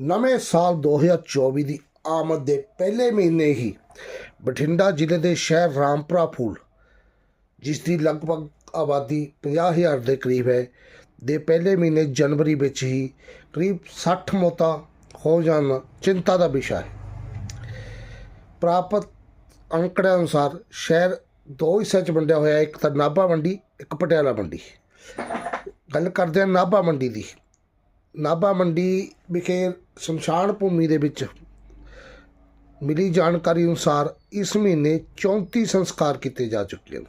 ਨਵੇਂ ਸਾਲ 2024 ਦੀ ਆਮਦ ਦੇ ਪਹਿਲੇ ਮਹੀਨੇ ਹੀ ਬਠਿੰਡਾ ਜ਼ਿਲ੍ਹੇ ਦੇ ਸ਼ਹਿਰ ਰਾਮਪੁਰਾ ਫੂਲ ਜਿਸ ਦੀ ਲਗਭਗ ਆਬਾਦੀ 50000 ਦੇ ਕਰੀਬ ਹੈ ਦੇ ਪਹਿਲੇ ਮਹੀਨੇ ਜਨਵਰੀ ਵਿੱਚ ਹੀ ਕਰੀਬ 60 ਮੌਤਾਂ ਹੋ ਜਾਣਾ ਚਿੰਤਾ ਦਾ ਵਿਸ਼ਾ ਹੈ। ਪ੍ਰਾਪਤ ਅੰਕੜਿਆਂ ਅਨੁਸਾਰ ਸ਼ਹਿਰ ਦੋ ਹਿੱਸਿਆਂ 'ਚ ਵੰਡਿਆ ਹੋਇਆ ਹੈ, ਇੱਕ ਤਾਂ ਨਾਭਾ ਮੰਡੀ ਇੱਕ ਪਟਿਆਲਾ ਮੰਡੀ। ਗੱਲ ਕਰਦੇ ਹਾਂ ਨਾਭਾ ਮੰਡੀ ਦੀ। ਨਾਭਾ ਮੰਡੀ ਵਿਖੇ ਸ਼ਮਸ਼ਾਨ ਭੂਮੀ ਦੇ ਵਿੱਚ ਮਿਲੀ ਜਾਣਕਾਰੀ ਅਨੁਸਾਰ ਇਸ ਮਹੀਨੇ 34 ਸੰਸਕਾਰ ਕੀਤੇ ਜਾ ਚੁੱਕੇ ਹਨ।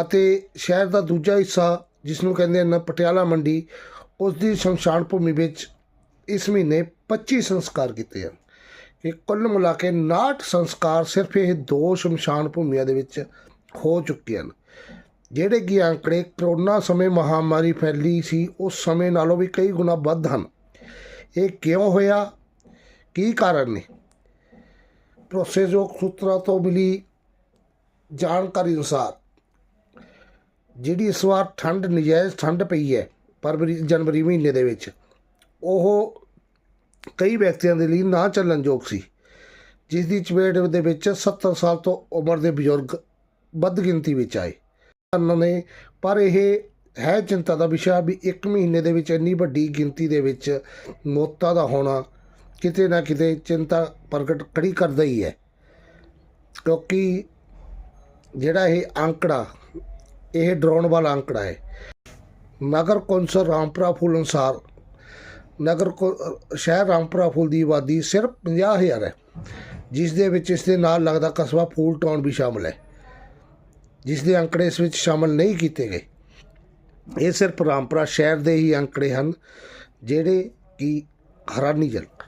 ਅਤੇ ਸ਼ਹਿਰ ਦਾ ਦੂਜਾ ਹਿੱਸਾ ਜਿਸ ਨੂੰ ਕਹਿੰਦੇ ਹਨ ਪਟਿਆਲਾ ਮੰਡੀ ਉਸ ਦੀ ਸ਼ਮਸ਼ਾਨ ਭੂਮੀ ਵਿੱਚ ਇਸ ਮਹੀਨੇ 25 ਸੰਸਕਾਰ ਕੀਤੇ ਹਨ। ਕਿ ਕੁੱਲ ਮਿਲਾ ਕੇ 59 ਸੰਸਕਾਰ ਸਿਰਫ ਇਹ ਦੋ ਸ਼ਮਸ਼ਾਨ ਭੂਮੀਆਂ ਦੇ ਵਿੱਚ ਹੋ ਚੁੱਕੇ ਹਨ। ਜਿਹੜੇ ਕਿ ਅੰਕੜੇ ਕਰੋਨਾ ਸਮੇਂ ਮਹਾਮਾਰੀ ਫੈਲੀ ਸੀ, ਉਸ ਸਮੇਂ ਨਾਲੋਂ ਵੀ ਕਈ ਗੁਣਾ ਵੱਧ ਹਨ। ਇਹ ਕਿਉਂ ਹੋਇਆ? ਕੀ ਕਾਰਨ ਨੇ? ਭਰੋਸੇਯੋਗ ਸੂਤਰਾਂ ਤੋਂ ਮਿਲੀ ਜਾਣਕਾਰੀ ਅਨੁਸਾਰ, ਜਿਹੜੀ ਇਸ ਵਾਰ ਠੰਡ ਨਜਾਇਜ਼ ਠੰਡ ਪਈ ਹੈ ਫਰਵਰੀ, ਜਨਵਰੀ ਮਹੀਨੇ ਦੇ ਵਿੱਚ, ਉਹ ਕਈ ਵਿਅਕਤੀਆਂ ਦੇ ਲਈ ਨਾ ਚੱਲਣਯੋਗ ਸੀ, ਜਿਸ ਦੀ ਚਪੇਟ ਦੇ ਵਿੱਚ 70 ਸਾਲ ਤੋਂ ਉਮਰ ਦੇ ਬਜ਼ੁਰਗ ਵੱਧ ਗਿਣਤੀ ਵਿੱਚ ਆਏ। ਉਹਨਾਂ ਨੇ, ਪਰ ਇਹ ਹੈ ਚਿੰਤਾ ਦਾ ਵਿਸ਼ਾ ਵੀ ਇੱਕ ਮਹੀਨੇ ਦੇ ਵਿੱਚ ਇੰਨੀ ਵੱਡੀ ਗਿਣਤੀ ਦੇ ਵਿੱਚ ਮੌਤਾਂ ਦਾ ਹੋਣਾ ਕਿਤੇ ਨਾ ਕਿਤੇ ਚਿੰਤਾ ਪ੍ਰਗਟ ਖੜੀ ਕਰਦਾ ਹੀ ਹੈ। ਕਿਉਂਕਿ ਜਿਹੜਾ ਇਹ ਅੰਕੜਾ, ਇਹ ਡਰਾਉਣ ਵਾਲਾ ਅੰਕੜਾ ਹੈ। ਨਗਰ ਕੌਂਸਲ ਰਾਮਪੁਰਾ ਫੂਲ ਅਨੁਸਾਰ, ਨਗਰ ਕੌ- ਸ਼ਹਿਰ ਰਾਮਪੁਰਾ ਫੂਲ ਦੀ ਆਬਾਦੀ ਸਿਰਫ 50000 ਹੈ, ਜਿਸ ਦੇ ਵਿੱਚ ਇਸ ਦੇ ਨਾਲ ਲੱਗਦਾ ਕਸਬਾ ਫੂਲ ਟਾਊਨ ਵੀ ਸ਼ਾਮਲ ਹੈ। ਜਿਸ ਦੇ ਅੰਕੜੇ ਇਸ ਵਿੱਚ ਸ਼ਾਮਲ ਨਹੀਂ ਕੀਤੇ ਗਏ। ਇਹ ਸਿਰਫ ਰਾਮਪੁਰਾ ਸ਼ਹਿਰ ਦੇ ਹੀ ਅੰਕੜੇ ਹਨ, ਜਿਹੜੇ ਕਿ ਹੈਰਾਨੀਜਨਕ